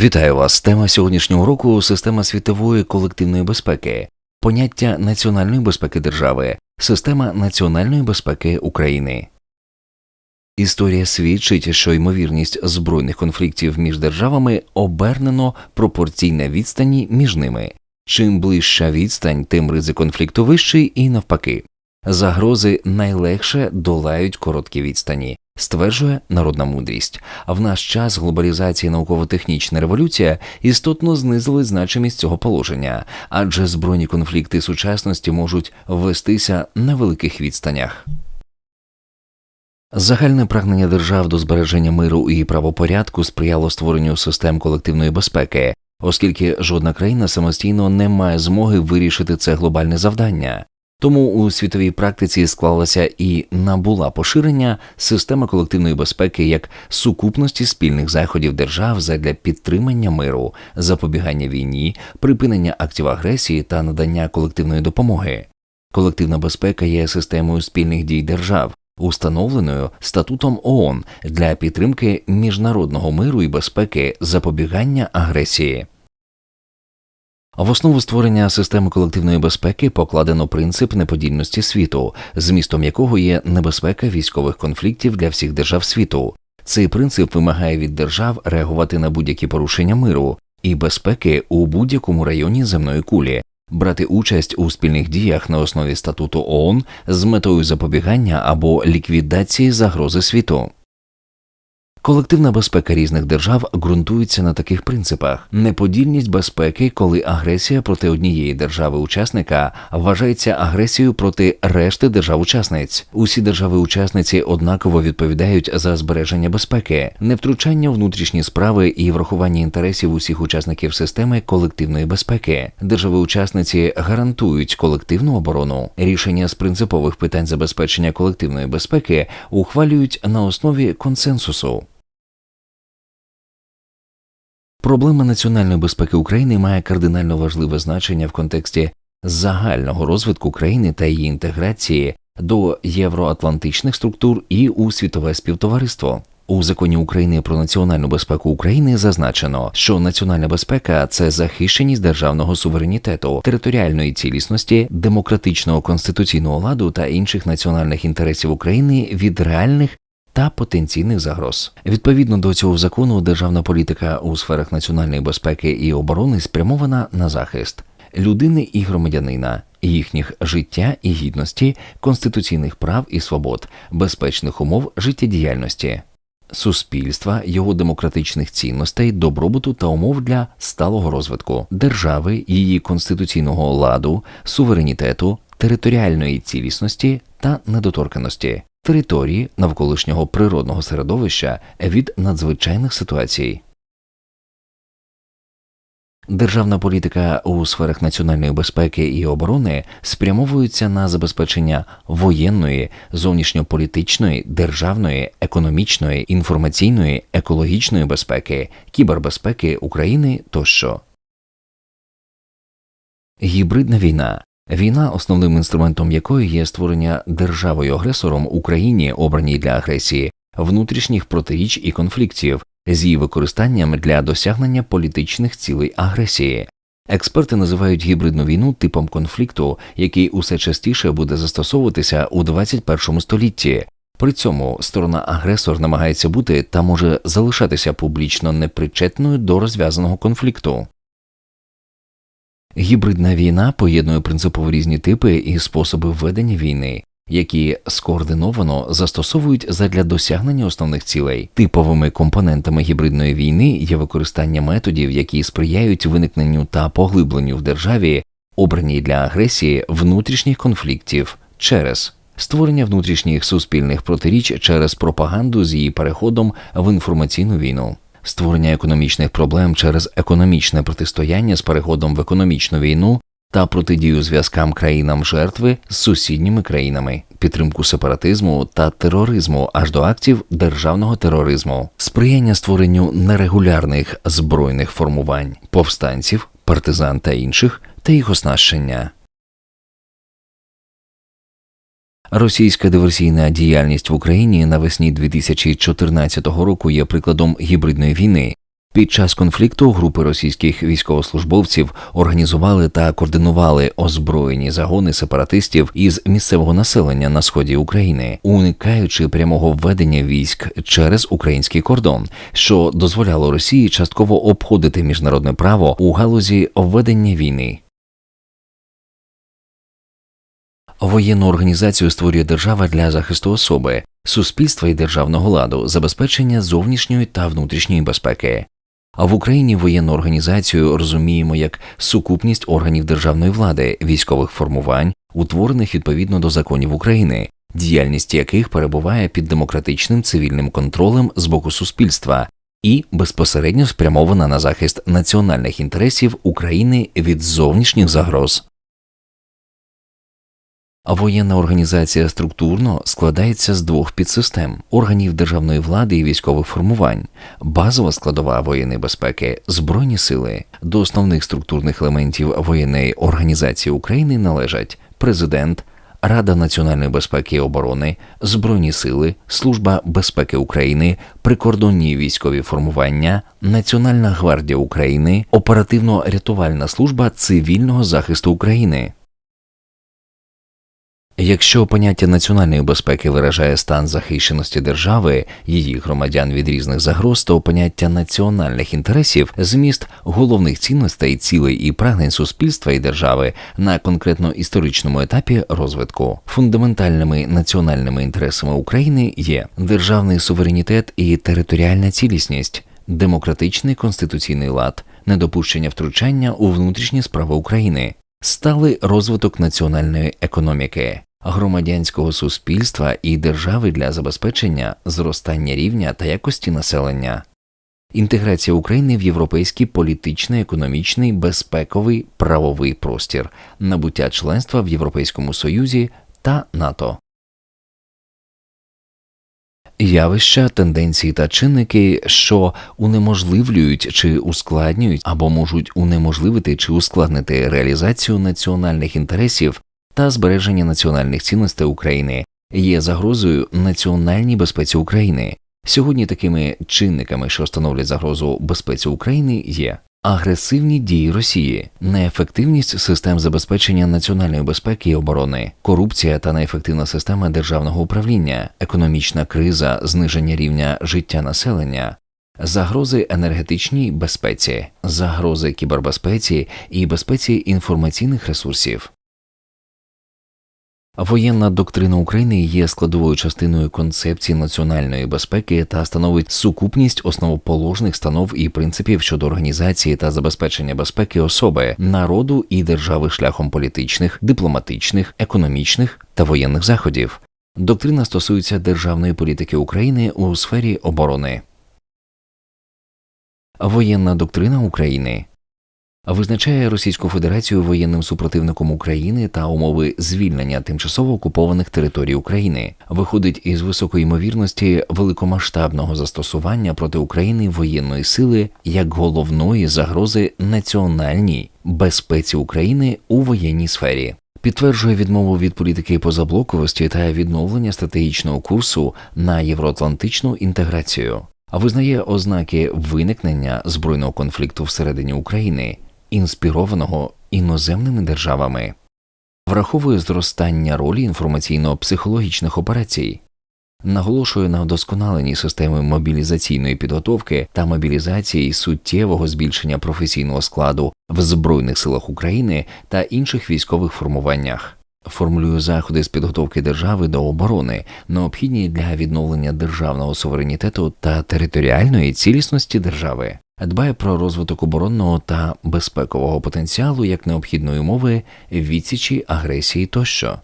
Вітаю вас. Тема сьогоднішнього року система світової колективної безпеки, поняття національної безпеки держави, система національної безпеки України. Історія свідчить, що ймовірність збройних конфліктів між державами обернено пропорційна відстані між ними. Чим ближча відстань, тим ризик конфлікту вищий і навпаки. Загрози найлегше долають короткі відстані, стверджує народна мудрість. А в наш час глобалізація і науково-технічна революція істотно знизили значимість цього положення, адже збройні конфлікти сучасності можуть вестися на великих відстанях. Загальне прагнення держав до збереження миру і правопорядку сприяло створенню систем колективної безпеки, оскільки жодна країна самостійно не має змоги вирішити це глобальне завдання. Тому у світовій практиці склалася і набула поширення система колективної безпеки як сукупності спільних заходів держав задля підтримання миру, запобігання війні, припинення актів агресії та надання колективної допомоги. Колективна безпека є системою спільних дій держав, установленою статутом ООН для підтримки міжнародного миру і безпеки, запобігання агресії. В основу створення системи колективної безпеки покладено принцип неподільності світу, змістом якого є небезпека військових конфліктів для всіх держав світу. Цей принцип вимагає від держав реагувати на будь-які порушення миру і безпеки у будь-якому районі земної кулі, брати участь у спільних діях на основі статуту ООН з метою запобігання або ліквідації загрози світу. Колективна безпека різних держав ґрунтується на таких принципах: неподільність безпеки, коли агресія проти однієї держави-учасника вважається агресією проти решти держав-учасниць. Усі держави-учасниці однаково відповідають за збереження безпеки, невтручання внутрішні справи і врахування інтересів усіх учасників системи колективної безпеки. Держави-учасниці гарантують колективну оборону. Рішення з принципових питань забезпечення колективної безпеки ухвалюють на основі консенсусу. Проблема національної безпеки України має кардинально важливе значення в контексті загального розвитку країни та її інтеграції до євроатлантичних структур і у світове співтовариство. У законі України про національну безпеку України зазначено, що національна безпека це захищеність державного суверенітету, територіальної цілісності, демократичного конституційного ладу та інших національних інтересів України від реальних та потенційних загроз. Відповідно до цього закону, державна політика у сферах національної безпеки і оборони спрямована на захист людини і громадянина, їхніх життя і гідності, конституційних прав і свобод, безпечних умов життєдіяльності. Суспільства, його демократичних цінностей, добробуту та умов для сталого розвитку держави, її конституційного ладу, суверенітету, територіальної цілісності та недоторканості, території навколишнього природного середовища від надзвичайних ситуацій. Державна політика у сферах національної безпеки і оборони спрямовується на забезпечення воєнної, зовнішньополітичної, державної, економічної, інформаційної, екологічної безпеки, кібербезпеки України тощо. Гібридна війна Війна, основним інструментом якої є створення державою агресором Україні, обраній для агресії, внутрішніх протиріч і конфліктів з її використанням для досягнення політичних цілей агресії. Експерти називають гібридну війну типом конфлікту, який усе частіше буде застосовуватися у 21 столітті. При цьому сторона агресор намагається бути та може залишатися публічно непричетною до розв'язаного конфлікту. Гібридна війна поєднує принципово різні типи і способи ведення війни, які скоординовано застосовують задля досягнення основних цілей. Типовими компонентами гібридної війни є використання методів, які сприяють виникненню та поглибленню в державі, обраній для агресії внутрішніх конфліктів через створення внутрішніх суспільних протиріч через пропаганду з її переходом в інформаційну війну створення економічних проблем через економічне протистояння з переходом в економічну війну та протидію зв'язкам країнам жертви з сусідніми країнами, підтримку сепаратизму та тероризму аж до актів державного тероризму, сприяння створенню нерегулярних збройних формувань, повстанців, партизан та інших та їх оснащення. Російська диверсійна діяльність в Україні навесні 2014 року є прикладом гібридної війни, Під час конфлікту групи російських військовослужбовців організували та координували озброєні загони сепаратистів із місцевого населення на сході України, уникаючи прямого введення військ через український кордон, що дозволяло Росії частково обходити міжнародне право у галузі введення війни. Воєнну організацію створює держава для захисту особи, суспільства і державного ладу, забезпечення зовнішньої та внутрішньої безпеки. А в Україні воєнну організацію розуміємо як сукупність органів державної влади, військових формувань, утворених відповідно до законів України, діяльність яких перебуває під демократичним цивільним контролем з боку суспільства і безпосередньо спрямована на захист національних інтересів України від зовнішніх загроз. Воєнна організація структурно складається з двох підсистем органів державної влади і військових формувань, базова складова воєнної безпеки, збройні сили. До основних структурних елементів воєнної організації України належать президент, Рада національної безпеки і оборони, Збройні сили, Служба безпеки України, прикордонні військові формування, Національна гвардія України, оперативно-рятувальна служба цивільного захисту України. Якщо поняття національної безпеки виражає стан захищеності держави, її громадян від різних загроз, то поняття національних інтересів зміст головних цінностей, цілей і прагнень суспільства і держави на конкретно історичному етапі розвитку. Фундаментальними національними інтересами України є державний суверенітет і територіальна цілісність, демократичний конституційний лад, недопущення втручання у внутрішні справи України. Сталий розвиток національної економіки, громадянського суспільства і держави для забезпечення зростання рівня та якості населення, інтеграція України в європейський політичний, економічний, безпековий правовий простір, набуття членства в Європейському Союзі та НАТО. Явища, тенденції та чинники, що унеможливлюють чи ускладнюють або можуть унеможливити чи ускладнити реалізацію національних інтересів та збереження національних цінностей України, є загрозою національній безпеці України. Сьогодні такими чинниками, що становлять загрозу безпеці України, є агресивні дії Росії, неефективність систем забезпечення національної безпеки і оборони, корупція та неефективна система державного управління, економічна криза, зниження рівня життя населення. Загрози енергетичній безпеці, загрози кібербезпеці і безпеці інформаційних ресурсів. Воєнна доктрина України є складовою частиною концепції національної безпеки та становить сукупність основоположних станов і принципів щодо організації та забезпечення безпеки особи, народу і держави шляхом політичних, дипломатичних, економічних та воєнних заходів. Доктрина стосується державної політики України у сфері оборони. Воєнна доктрина України визначає Російську Федерацію воєнним супротивником України та умови звільнення тимчасово окупованих територій України, виходить із високої ймовірності великомасштабного застосування проти України воєнної сили як головної загрози національній безпеці України у воєнній сфері. Підтверджує відмову від політики позаблоковості та відновлення стратегічного курсу на євроатлантичну інтеграцію, а визнає ознаки виникнення збройного конфлікту всередині України, інспірованого іноземними державами, враховує зростання ролі інформаційно-психологічних операцій, наголошує на вдосконаленні системи мобілізаційної підготовки та мобілізації суттєвого збільшення професійного складу в Збройних силах України та інших військових формуваннях. Формулює заходи з підготовки держави до оборони, необхідні для відновлення державного суверенітету та територіальної цілісності держави дбає про розвиток оборонного та безпекового потенціалу як необхідної умови відсічі агресії тощо.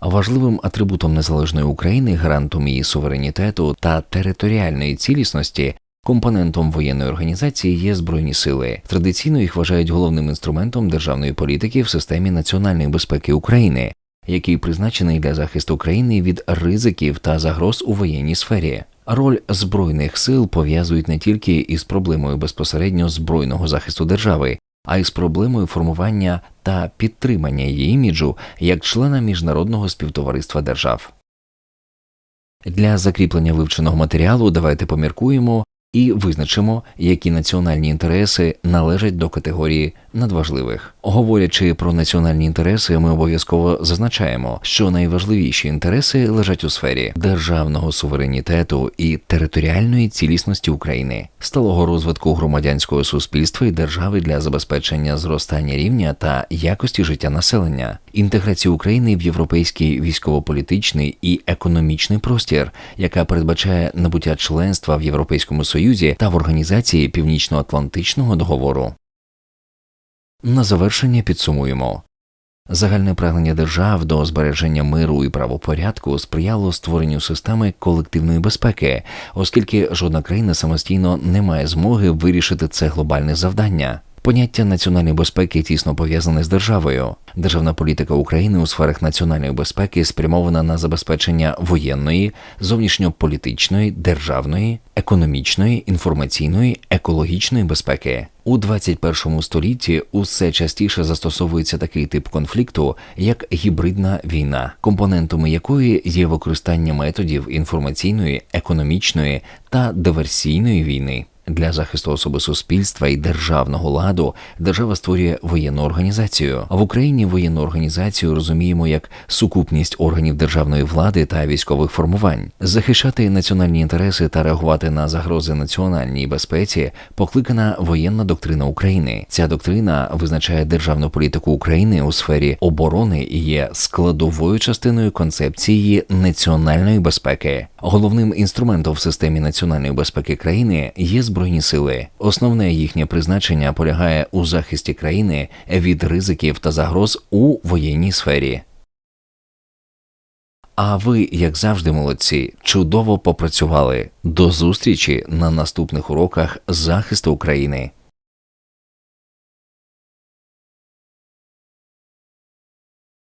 Важливим атрибутом незалежної України, гарантом її суверенітету та територіальної цілісності, компонентом воєнної організації є збройні сили. Традиційно їх вважають головним інструментом державної політики в системі національної безпеки України, який призначений для захисту країни від ризиків та загроз у воєнній сфері. Роль збройних сил пов'язують не тільки із проблемою безпосередньо збройного захисту держави, а й з проблемою формування та підтримання її іміджу як члена міжнародного співтовариства держав. Для закріплення вивченого матеріалу давайте поміркуємо і визначимо, які національні інтереси належать до категорії надважливих. Говорячи про національні інтереси, ми обов'язково зазначаємо, що найважливіші інтереси лежать у сфері державного суверенітету і територіальної цілісності України, сталого розвитку громадянського суспільства і держави для забезпечення зростання рівня та якості життя населення, інтеграції України в європейський військово-політичний і економічний простір, яка передбачає набуття членства в Європейському Союзі та в організації Північно-Атлантичного договору. На завершення підсумуємо. Загальне прагнення держав до збереження миру і правопорядку сприяло створенню системи колективної безпеки, оскільки жодна країна самостійно не має змоги вирішити це глобальне завдання. Поняття національної безпеки тісно пов'язане з державою. Державна політика України у сферах національної безпеки спрямована на забезпечення воєнної, зовнішньополітичної, державної, економічної, інформаційної, екологічної безпеки. У 21 столітті усе частіше застосовується такий тип конфлікту, як гібридна війна, компонентами якої є використання методів інформаційної, економічної та диверсійної війни. Для захисту особи суспільства і державного ладу держава створює воєнну організацію. В Україні воєнну організацію розуміємо як сукупність органів державної влади та військових формувань. Захищати національні інтереси та реагувати на загрози національній безпеці покликана воєнна доктрина України. Ця доктрина визначає державну політику України у сфері оборони і є складовою частиною концепції національної безпеки. Головним інструментом в системі національної безпеки країни є збройні сили. Основне їхнє призначення полягає у захисті країни від ризиків та загроз у воєнній сфері. А ви, як завжди, молодці, чудово попрацювали. До зустрічі на наступних уроках захисту України.